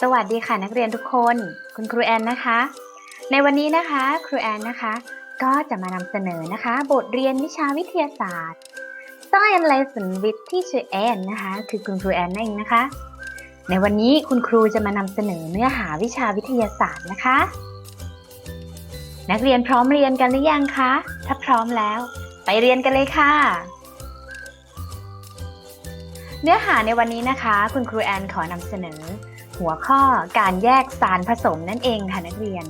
สวัสดีค่ะนักเรียนทุกคน คุณครูแอนนะคะ ในวันนี้นะคะครูแอนนะคะ ก็จะมานำเสนอนะคะ บทเรียนวิชาวิทยาศาสตร์ Science Lesson with Teacher Ann นะคะ คือคุณครูแอนนั่นเองนะคะ ในวันนี้คุณครูจะมานำเสนอเนื้อหาวิชาวิทยาศาสตร์นะคะ นักเรียนพร้อมเรียนกันหรือยังคะ ถ้าพร้อมแล้ว ไปเรียนกันเลยค่ะเนื้อหาในวันนี้นะคะ คุณครูแอนขอนำเสนอ หัวข้อการแยกสารผสมนั่นเองค่ะนักเรียน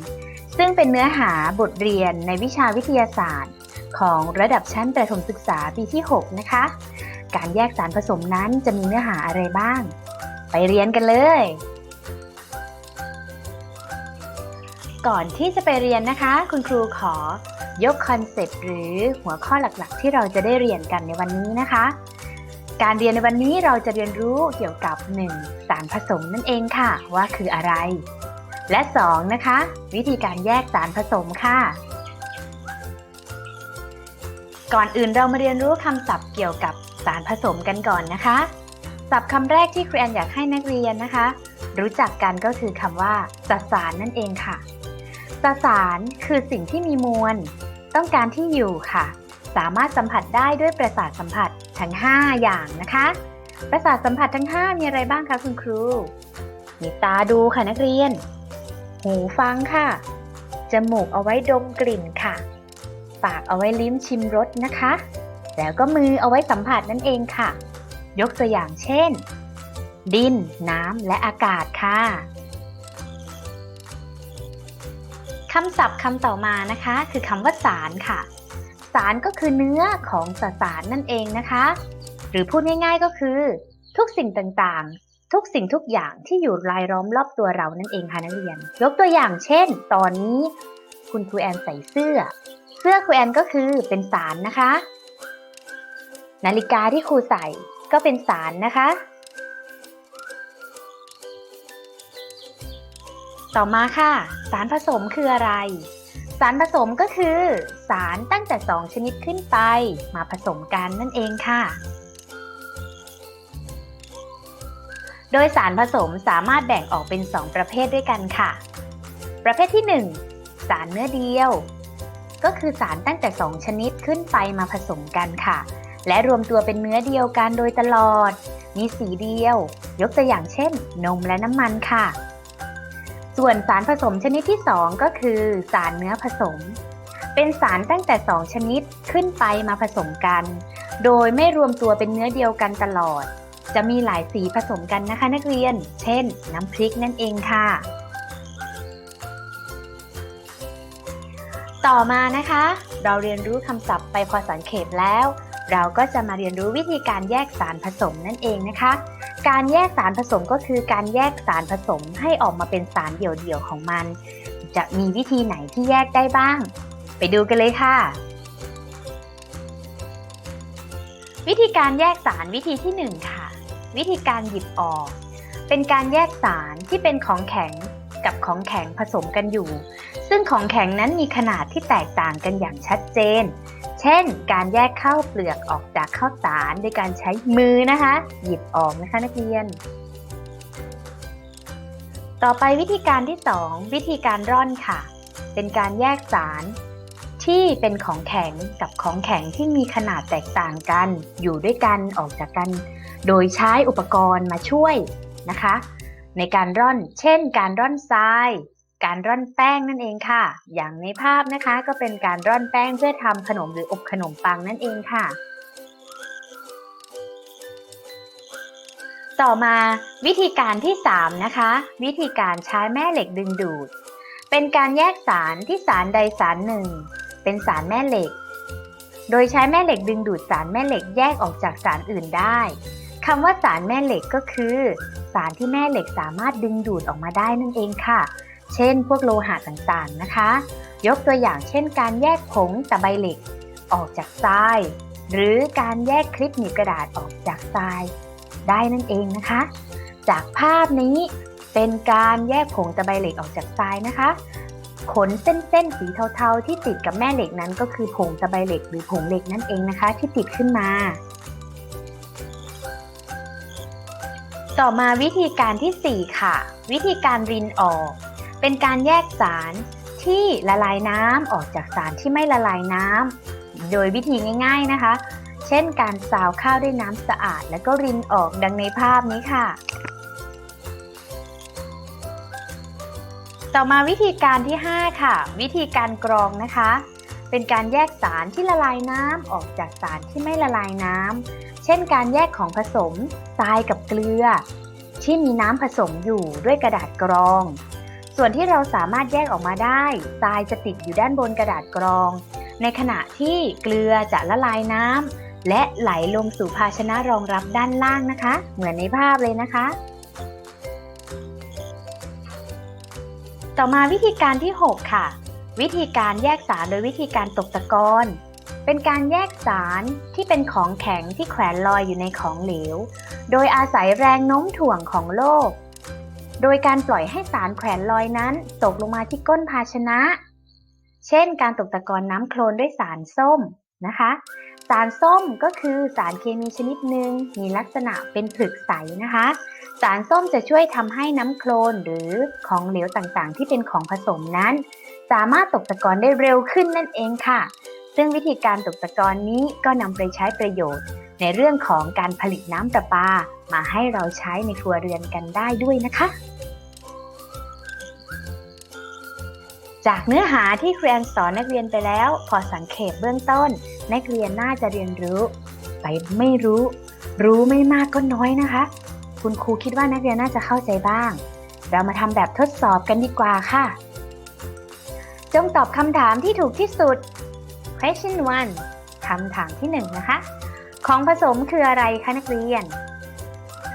ซึ่งเป็นเนื้อหาบทเรียนในวิชาวิทยาศาสตร์ ของระดับชั้นประถมศึกษาปีที่ 6 นะคะ การแยกสารผสมนั้นจะมีเนื้อหาอะไรบ้าง ไปเรียนกันเลย ก่อนที่จะไปเรียนนะคะ คุณครูขอยกคอนเซปต์หรือหัวข้อหลักๆ ที่เราจะได้เรียนกันในวันนี้นะคะ การเรียนในวันนี้เราจะเรียนรู้เกี่ยวกับ 1. สารผสมนั่นเองค่ะ ว่าคืออะไร และ 2. นะคะ วิธีการแยกสารผสมค่ะ ก่อนอื่นเรามาเรียนรู้คำศัพท์เกี่ยวกับสารผสมกันก่อนนะคะ ศัพท์คำแรกที่ครูแอนอยากให้นักเรียนนะคะ รู้จักกันก็คือคำว่าสสารนั่นเองค่ะ สสารคือสิ่งที่มีมวล ต้องการที่อยู่ค่ะ สามารถสัมผัสได้ด้วยประสาทสัมผัสทั้ง 5 อย่างนะคะ ประสาทสัมผัสทั้ง 5 มีอะไรบ้างคะคุณครู มีตาดูค่ะนักเรียน หูฟังค่ะ จมูกเอาไว้ดมกลิ่นค่ะ ปากเอาไว้ลิ้มชิมรสนะคะ แล้วก็มือเอาไว้สัมผัสนั่นเองค่ะ ยกตัวอย่างเช่น ดิน น้ำ และอากาศค่ะคำศัพท์คำต่อมานะคะ คือคำว่าสารค่ะ สารก็คือเนื้อของสสารนั่นเองนะคะ หรือพูดง่ายๆก็คือ ทุกสิ่งต่างๆ ทุกสิ่งทุกอย่างที่อยู่รายล้อมรอบตัวเรานั่นเองค่ะนักเรียน ยกตัวอย่างเช่น ตอนนี้ คุณครูแอนใส่เสื้อ เสื้อครูแอนก็คือเป็นสารนะคะ นาฬิกาที่ครูใส่ก็เป็นสารนะคะ ต่อมาค่ะ สารผสมคืออะไรารผสมก็คือ สารตั้งแต่ 2 ชนิดขึ้นไป มาผสมกันนั่นเองค่ะ โดยสารผสมสามารถแบ่งออกเป็น 2 ประเภทด้วยกันค่ะ ประเภทที่ 1 สารเนื้อเดียว ก็คือสารตั้งแต่ 2 ชนิดขึ้นไปมาผสมกันค่ะ และรวมตัวเป็นเนื้อเดียวกันโดยตลอด มีสีเดียว ยกตัวอย่างเช่น นมและน้ำมันค่ะ ส่วนสารผสมชนิดที่ 2 ก็คือ สารเนื้อผสม เป็นสารตั้งแต่ 2 ชนิดขึ้นไปมาผสมกัน โดยไม่รวมตัวเป็นเนื้อเดียวกันตลอด จะมีหลายสีผสมกันนะคะนักเรียน เช่น น้ำพริกนั่นเองค่ะ ต่อมานะคะ เราเรียนรู้คำศัพท์ไปพอสังเขปแล้ว เราก็จะมาเรียนรู้วิธีการแยกสารผสมนั่นเองนะคะ การแยกสารผสมก็คือการแยกสารผสมให้ออกมาเป็นสารเดี่ยวๆของมัน จะมีวิธีไหนที่แยกได้บ้าง ไปดูกันเลยค่ะ วิธีการแยกสารวิธีที่ 1 ค่ะ วิธีการหยิบออก เป็นการแยกสารที่เป็นของแข็งกับของแข็งผสมกันอยู่ ซึ่งของแข็งนั้นมีขนาดที่แตกต่างกันอย่างชัดเจน เช่น การแยกข้าวเปลือกออกจากข้าวสารโดยการใช้มือนะคะ หยิบออกนะคะนักเรียน ต่อไปวิธีการที่ 2 วิธีการร่อนค่ะ เป็นการแยกสารที่เป็นของแข็งกับของแข็งที่มีขนาดแตกต่างกัน อยู่ด้วยกันออกจากกัน โดยใช้อุปกรณ์มาช่วยนะคะ ในการร่อน เช่น การร่อนทราย การร่อนแป้งนั่นเองค่ะ อย่างในภาพนะคะก็เป็นการร่อนแป้งเพื่อทำขนมหรืออบขนมปังนั่นเองค่ะ ต่อมาวิธีการที่ 3 นะคะ วิธีการใช้แม่เหล็กดึงดูด เป็นการแยกสารที่สารใดสารหนึ่ง เป็นสารแม่เหล็ก โดยใช้แม่เหล็กดึงดูดสารแม่เหล็กแยกออกจากสารอื่นได้คำว่าสารแม่เหล็กก็คือ สารที่แม่เหล็กสามารถดึงดูดออกมาได้นั่นเองค่ะ เช่น พวกโลหะต่างๆนะคะ ยกตัวอย่างเช่น การแยกผงตะไบเหล็ก ออกจากทราย หรือการแยกคลิปหนีบกระดาษออกจากทราย ได้นั่นเองนะคะ จากภาพนี้เป็นการแยกผงตะไบเหล็กออกจากทรายนะคะ ขนเส้นๆสีเทาๆ ที่ติดกับแม่เหล็กนั้นก็คือผงตะไบเหล็กหรือผงเหล็กนั่นเองนะคะ ที่ติดขึ้นมาต่อมาวิธีการที่ 4 ค่ะ วิธีการรินออก เป็นการแยกสารที่ละลายน้ำออกจากสารที่ไม่ละลายน้ำโดยวิธีง่าย ๆนะคะ เช่นการซาวข้าวด้วยน้ำสะอาด แล้วก็รินออกดังในภาพนี้ค่ะ ต่อมาวิธีการที่ 5 ค่ะ วิธีการกรองนะคะ เป็นการแยกสารที่ละลายน้ำออกจากสารที่ไม่ละลายน้ำเช่นการแยกของผสมทรายกับเกลือ ที่มีน้ำผสมอยู่ด้วยกระดาษกรอง ส่วนที่เราสามารถแยกออกมาได้ทรายจะติดอยู่ด้านบนกระดาษกรอง ในขณะที่เกลือจะละลายน้ำและไหลลงสู่ภาชนะรองรับด้านล่างนะคะ เหมือนในภาพเลยนะคะ ต่อมาวิธีการที่ 6 ค่ะ วิธีการแยกสารโดยวิธีการตกตะกอนเป็นการแยกสารที่เป็นของแข็งที่แขวนลอยอยู่ในของเหลว โดยอาศัยแรงโน้มถ่วงของโลก โดยการปล่อยให้สารแขวนลอยนั้นตกลงมาที่ก้นภาชนะ เช่น การตกตะกอนน้ำโคลนด้วยสารส้มนะคะ สารส้มก็คือสารเคมีชนิดหนึ่งมีลักษณะเป็นผลึกใสนะคะ สารส้มจะช่วยทำให้น้ำโคลนหรือของเหลวต่างๆ ที่เป็นของผสมนั้น สามารถตกตะกอนได้เร็วขึ้นนั่นเองค่ะ ซึ่งวิธีการตกตะกอนนี้ก็นำไปใช้ประโยชน์ ในเรื่องของการผลิตน้ำประปา มาให้เราใช้ในครัวเรือนกันได้ด้วยนะคะ จากเนื้อหาที่ครูแอนสอนนักเรียนไปแล้ว พอสังเขปเบื้องต้น นักเรียนน่าจะเรียนรู้ ไปไม่รู้ รู้ไม่มากก็น้อยนะคะ คุณครูคิดว่านักเรียนน่าจะเข้าใจบ้าง เรามาทำแบบทดสอบกันดีกว่าค่ะ จงตอบคำถามที่ถูกที่สุด question 1คำถามที่1นนะคะ ของผสมคืออะไรคะนักเรียน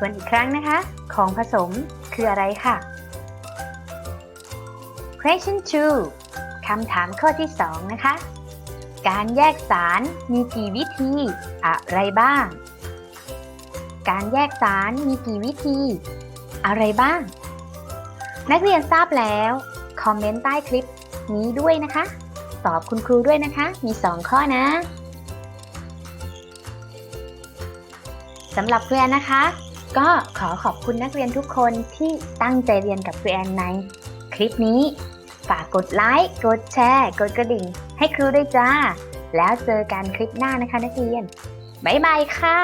วนอีกครั้งนะคะ ของผสมคืออะไรค่ะ question 2คำถามข้อที่ 2 นะคะ การแยกสารมีกี่วิธีอะไรบ้าง การแยกสารมีกี่วิธี อะไรบ้าง นักเรียนทราบแล้ว คอมเมนต์ใต้คลิปนี้ด้วยนะคะ ตอบคุณครูด้วยนะคะ มี 2 ข้อนะสำหรับครูแอนนะคะ ก็ขอขอบคุณนักเรียนทุกคนที่ตั้งใจเรียนกับครูแอนในคลิปนี้ ฝากกดไลค์ กดแชร์ กดกระดิ่ง ให้ครูด้วยจ้า แล้วเจอกันคลิปหน้านะคะนักเรียน บ๊ายบายค่ะ